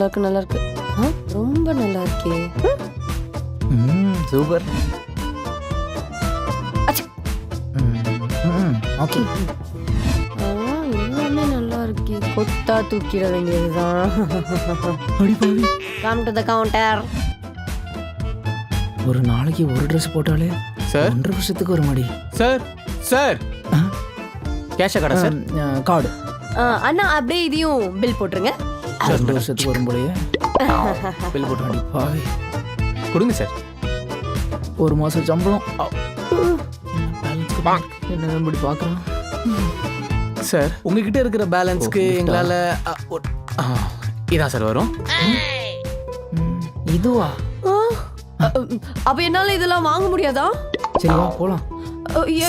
இருக்கு நல்லா இருக்கு ரொம்ப நல்லா இருக்கே சூப்பர். ஓகே. ஆ, எல்லாமே நல்லா இருக்கே கொத்தா தூக்கிட வேண்டியதுதான் கம் டு த கவுண்டர் ஒரு நாளைக்கு ஒரு ட்ரெஸ் போட்டாலே சார் ஒன்றரை வருஷத்துக்கு ஒரு மாடி. Sir sir? கேஷா கடை சார் கார்டு. அண்ணா அப்படியே இதையும் பில் போட்டுருங்க. ரெண்டு வருஷத்துக்கு வரும் போலயே பில் போட்டு அடி பாவி. கொடுங்க சார். ஒரு மாசம் சம்பளம். என்ன இப்படி பார்க்குறான் சார் உங்ககிட்ட இருக்கிற பேலன்ஸ்க்கு? எங்களால இதான் சார் வரும். இதுவா? அப்ப என்னால இதெல்லாம் வாங்க முடியாதா? சரி வா போலாம்.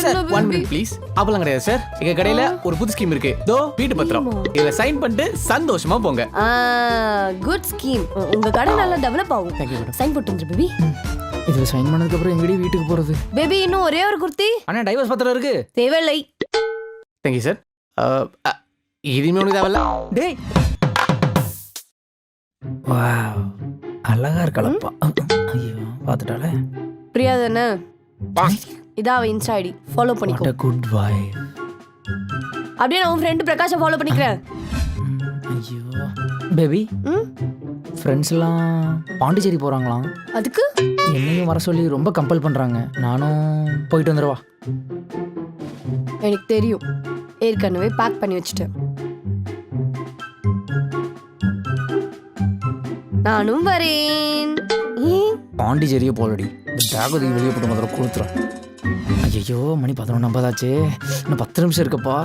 Sir one? மினிட் ப்ளீஸ் அப்பெல்லாம் கிடையாது சார் எங்க கடையில ஒரு புது ஸ்கீம் இருக்கு. தோ வீட்டு பத்திரம். இதுல சைன் பண்ணிட்டு சந்தோஷமா போங்க. குட் ஸ்கீம் உங்க கடை நல்லா டெவலப் ஆகும். சைன் போட்டு வந்துரு பேபி இதுல சைன் பண்ணதுக்கு அப்புறம் எங்கடி வீட்டுக்கு போறது? பேபி இன்னும் ஒரே ஒரு குர்த்தி. அண்ணா டைவர்ஸ் பத்திரம் இருக்கு. தேவையில்லை. தேங்க்யூ சார் இனிமே ஒன்று தேவையில்ல. டேய். வாவ் அழகா இருக்கலப்பா. ஐயோ பார்த்துட்டாலே பிரியா தானே இதா அவ இன்ஸ்டா ஐடி ஃபாலோ பண்ணிக்கோ. குட் பாய் அப்படியே நான் உன் ஃப்ரெண்ட் பிரகாஷை ஃபாலோ பண்ணிக்கிறேன். ஐயோ. பேபி ம்? ஃப்ரெண்ட்ஸ் எல்லாம் பாண்டிச்சேரி போறாங்களாம். அதுக்கு? என்னையும் வர சொல்லி ரொம்ப கம்பல் பண்றாங்க. நானும் போயிட்டு வந்துடுவா? எனக்கு தெரியும். ஏற்கனவே பேக் பண்ணி வச்சுட்டேன். நானும் வரேன். பாண்டிச்சேரியே போலடி. இந்த வெளியே போட்டு முதல்ல கொடுத்துறேன் ஐயோ மணி பதினொன்று ஐம்பதாச்சு. இன்னும் பத்து நிமிஷம் இருக்குப்பா.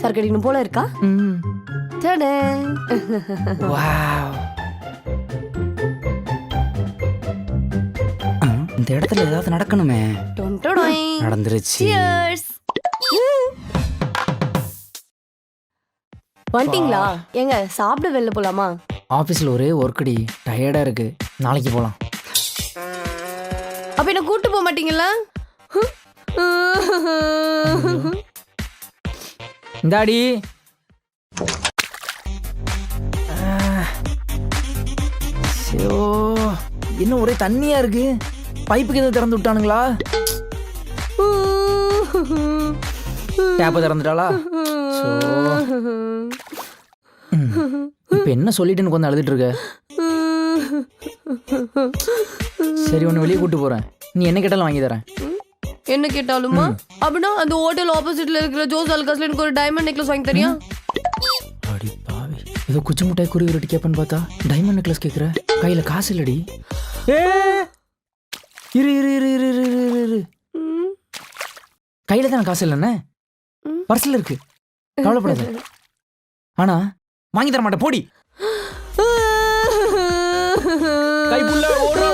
சரக்கடிக்கணும் போல இருக்கா? இந்த இடத்துல ஏதாவது நடக்கணுமே. நடந்துருச்சு. வந்துட்டீங்களா ஏங்க சாப்பிட வெளில போலாமா? ஆஃபீஸில் ஒரே ஒர்க்கடி. டயர்டாக இருக்கு. நாளைக்கு போகலாம் அப்ப என்ன கூட்டு போக மாட்டீங்களா? இந்தாடி. என்ன ஒரே தண்ணியா இருக்கு? பைப்புக்கு எதுவும் திறந்து விட்டானுங்களா? டேப்பை திறந்துட்டாளா? இப்போ என்ன சொல்லிட்டு எனக்கு வந்து அழுதுட்டு இருக்க? சரி ஒன்று வெளியே கூட்டு போகிறேன் நீ என்ன கேட்டாலும் வாங்கி தரேன். என்ன கேட்டாலுமா? அப்படின்னா அந்த ஹோட்டல் ஆப்போசிட்ல இருக்கிற ஜோஸ் அல்காஸ்ல எனக்கு ஒரு டைமண்ட் நெக்லஸ் வாங்கி தரியா? அடி பாவி. ஏதோ குச்சி முட்டாய் குருவி ரொட்டி கேப்பன்னு பார்த்தா டைமண்ட் நெக்லஸ் கேக்குற? கையில காசு இல்லடி. ஏ! இரு இரு இரு இரு இரு இரு இரு கையில தான் காசு இல்லைண்ணே பர்சில் இருக்கு. கவலைப்படாத. ஆனா வாங்கி தர மாட்டேன். போடி. கை புள்ள ஓடுற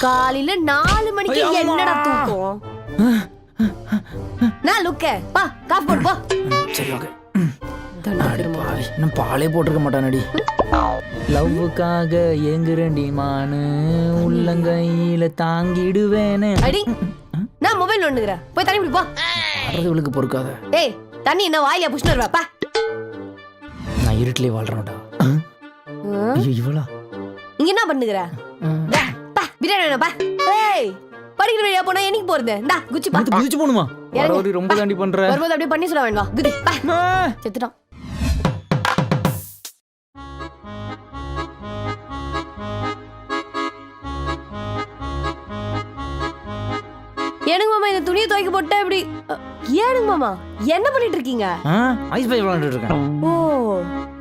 காலையில நாலு மணிக்கு என்னடா. தூக்கம்? நான் லுக்க பா காஃபி போடு போ. சரி ஓகே. பாலே போட்டிருக்க மாட்டானடி. லவ்வுக்காக ஏங்குறேன்டி மானு. உள்ளங்கையில தாங்கிடுவேனே. அடி நான் மொபைல் நோண்டுகிறேன். போய் தண்ணி குடி போ இவளுக்கு பொறுக்காத. டேய் தண்ணி என்ன வாயில புஷ்ணு வருவா? பா. நான் இருட்டிலே வாழ்றேன்டா. ஐயோ இவளா? இங்க என்ன பண்ணுகிற? பா பிரியாணி வேணும் பா. ஏய் படிக்கிற வழியா போனா என்னைக்கு போறது? இந்தா குச்சி பா. இது குதிச்சு போணுமா? ரொம்ப தாண்டி பண்ற. வரும்போது அப்படியே பண்ணி சொல்ல வேண்டாம். குதி பா. செத்துட்டான். துணியை துவைக்க போட்டா இப்படி ஏனுங்க மாமா? என்ன பண்ணிட்டு இருக்கீங்க? ஐஸ் பை விளாண்டுட்டு இருக்கேன். ஓ.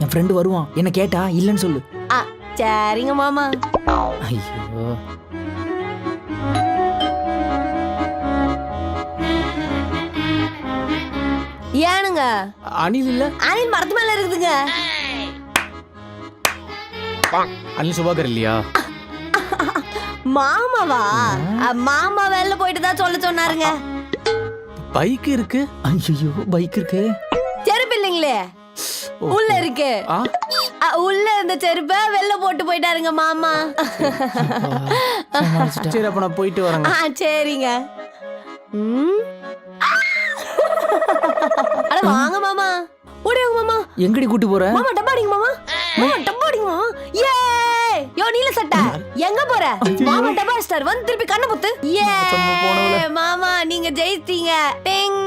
என் ஃப்ரெண்டு வருவான். என்ன கேட்டா இல்லைன்னு சொல்லு. ஆ சரிங்க மாமா. ஐயோ. ஏனுங்க? அனில் இல்ல? அனில் மரத்து மேல இருக்குதுங்க. அனில் சுபாகர் இல்லையா? மாமாவா? மாமா வெளில போயிட்டு தான் சொல்ல சொன்னாருங்க. பைக் இருக்கு. ஐயோ பைக் இருக்கு. பாத்தீங்களே உள்ள இருக்கு. உள்ள இருந்த செருப்ப வெளில போட்டு போயிட்டாருங்க மாமா. சரி அப்ப நான் போயிட்டு வரேங்க. ஆ சரிங்க. அட வாங்க மாமா. ஓடிவாங்க மாமா. எங்கடி கூட்டு போற? மாமா டப்பா அடிங்க மாமா. மாமா யோ நீல சட்டை. எங்க போற? மாமா டப்பா ஸ்டார் வந்து திருப்பி கண்ணை புத்து ஏ. மாமா நீங்க ஜெயிச்சிட்டீங்க. டிங்